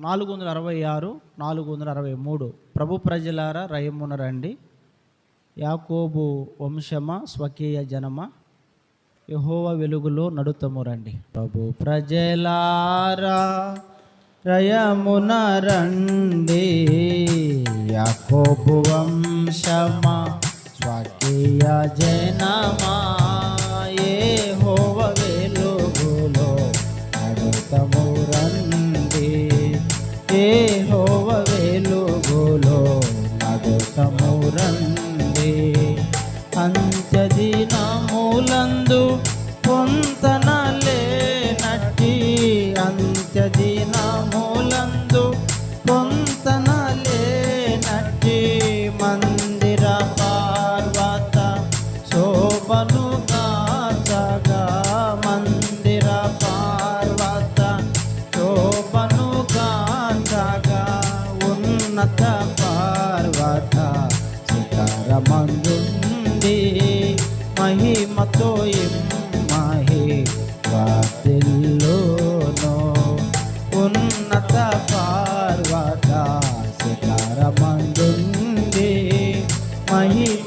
నాలుగు వందల అరవై ఆరు నాలుగు వందల అరవై మూడు ప్రభు ప్రజలారా రయమున రండి. యాకోబు వంశమ స్వకీయ జనమ? యహోవ వెలుగులో నడుతము రండి. ప్రభు ప్రజలారా రయమున రండి. యాకోబు వంశమ స్వకీయ జనమా? పొంతనలేనట్టి అంత్యదినములందు పొంతనలేనట్టి మందిర పార్వత శోభను కాచగా. మందిర పార్వత శోభను కాచగా. ఉన్నత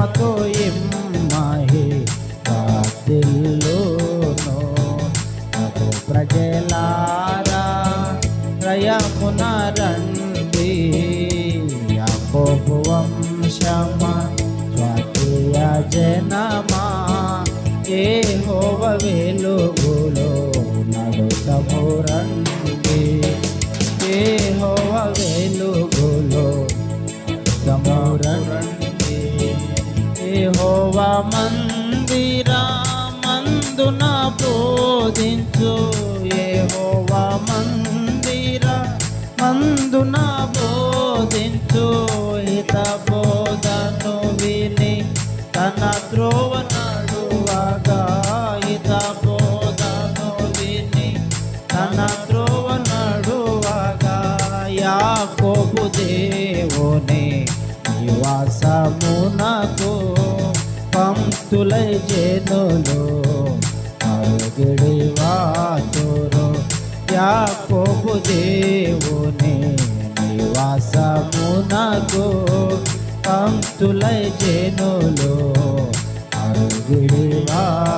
మహిమతో ఇమ్మహి వాతిల్లోనో ప్రభు ప్రజలారా రయమున రండి. యాకోబు వంశమా స్వాతీయ జనమా ఏహోవ వెలుగులో నడుతము రండి. ఏహోవ మందిరా మందున బోధించు. ఏహోవ మందిర మందున బోధించు. హిత బోధను విని తన త్రోవ నడువగా. హిత బోధను విని తన త్రోవ నడువగా. యాకోబు దేవుని నివాసమునకు పంక్తులై జనులు అరుగిడి వాతురు యాకోబు దేవుని నివాసమునకు పంక్తులై జనులు అరుగిడి వాతురు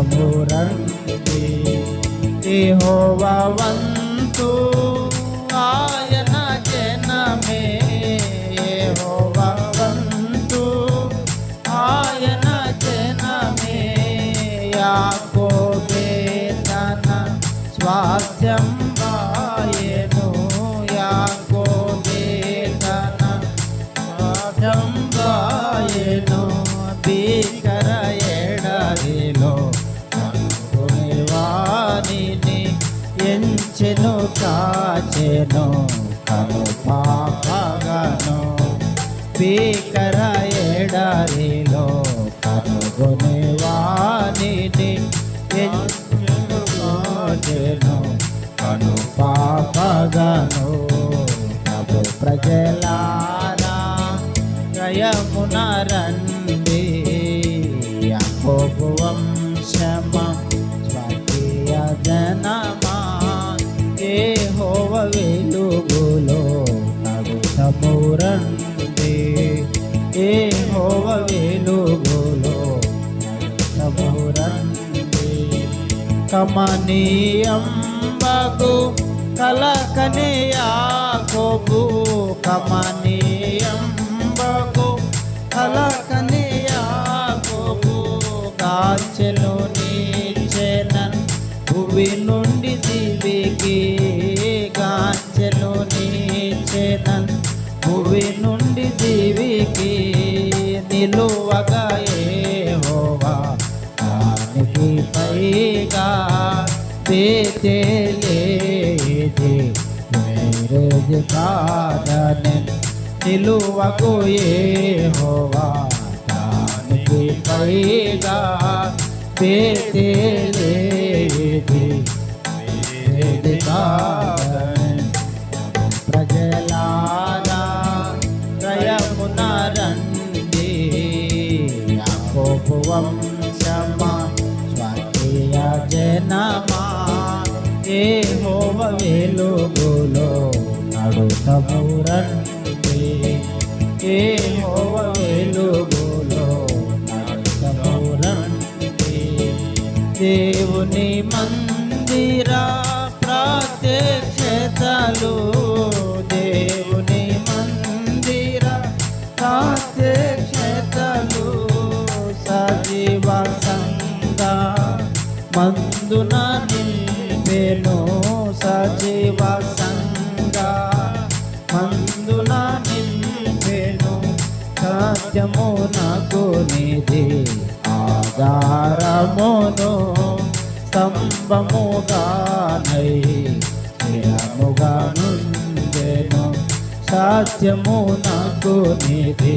నడుతము రండి కాచెను కను పాపగను. పీకర ఎడారిలో కనుగొనే వాణిని ఎంచెను కను పాపగను. ప్రభు ప్రజలారా జయమున రండి. యాకోబు ఏహోవ వెలుగులో నడుతము రండి ఏహోవ వెలుగులో నడుతము కమనీయం బగు కలకనే కమనీయం బగు కలకనే యాకోబు నిలువగా ఏహోవా దానికి పైగా బేతేలేది వేరేది కాదని నిలువకు ఏహోవా దానికి పైగా బేతేలేది వేది కాదని జనమా ఏ హోవ వెలుగులో నడుతము రండి ఏ హోవ వెలుగులో నడుతము రండి దేవుని మందిరా ప్రత్యక్షతలు నింపెను సజీవ సంగ మందున నింపెను సత్యము నాకు నిధి ఆధారమును స్తంభముగానై స్థిరముగా నుండెను సత్యము నాకు నిధి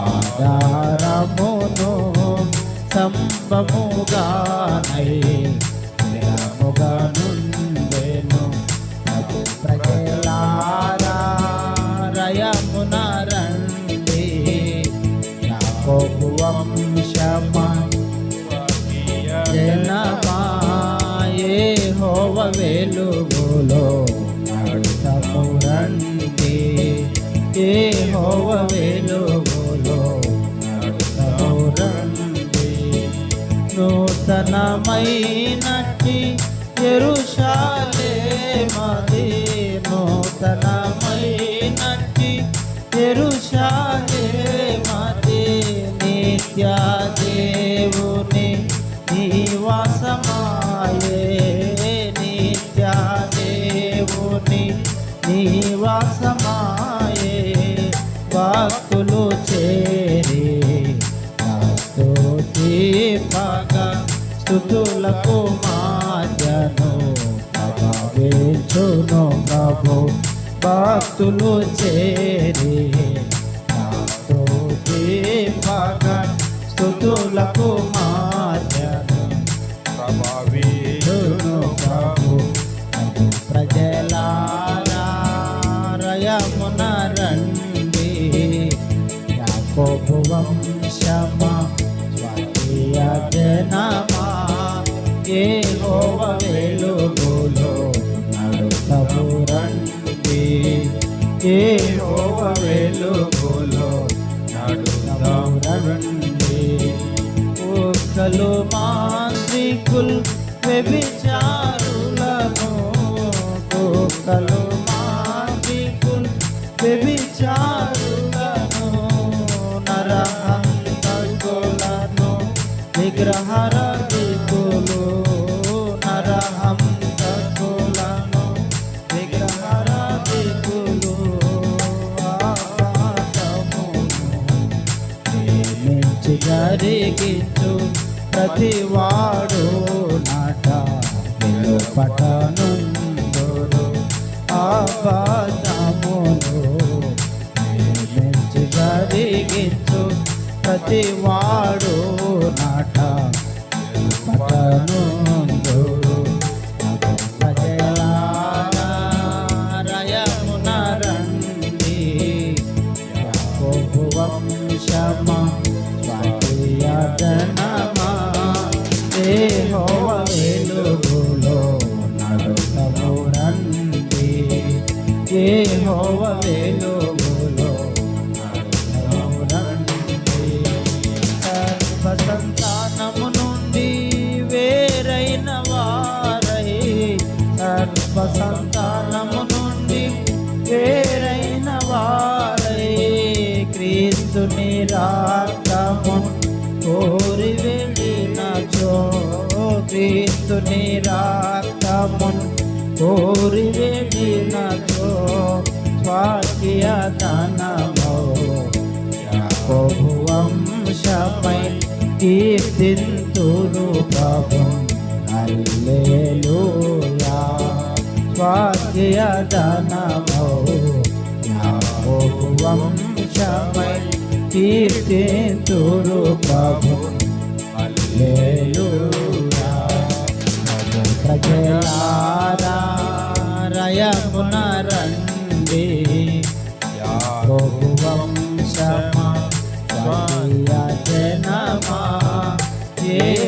ఆధారమును స్తంభముగానై స్థిరముగా నుండెను రండి యాకోబు వంశమా జనమాయే హోవ వెలుగులో నడుతము రండి ఏ హోవ వెలుగులో నడుతము రండి నూతనమైనటి ఎరుషాలే మది నూతనమైనటి ఎరుషాలే మది నిత్య దేవుని నివాసమాయే నిత్య దేవుని నివాసమాయే భక్తులు చేరి స్తుతి పగ స్థుతులకు మాజను ప్రభావించును ప్రభు భక్తులు చేరి స్తుతి పగ స్థుతులకు మాజను ఏ హోవ వెలుగులో నడుతము రండి కుక్కలు మాంత్రికుల్ వ్యభిచారులను కుక్కలు మాంత్రికుల్ వ్యభిచారులను నరహంతకులను విగ్రహరదికులు ప్రతివాడు నాట పటనుందుడు ఆపాదమును ప్రేమించి జరిగించు. ప్రతివాడు నాట పటనుందుడు దేహోవ సంతానము నుండి వేరైన వారై సర్వ సంతానము నుండి వేరైన వారై క్రీస్తుని రాకము కోరి వెళ్ళినచో క్రీస్తుని రాకము కోరి వెళ్ళినచో స్వాఖ్య ధనమో యాకోబు వంశమై కీర్తింతురు ప్రభు. హల్లెలూయా. స్వాఖ్య ధనమో యాకోబు వంశమై కీర్తింతురు ప్రభు. హల్లెలూయా. ప్రజలారా రయమున రండి జనమా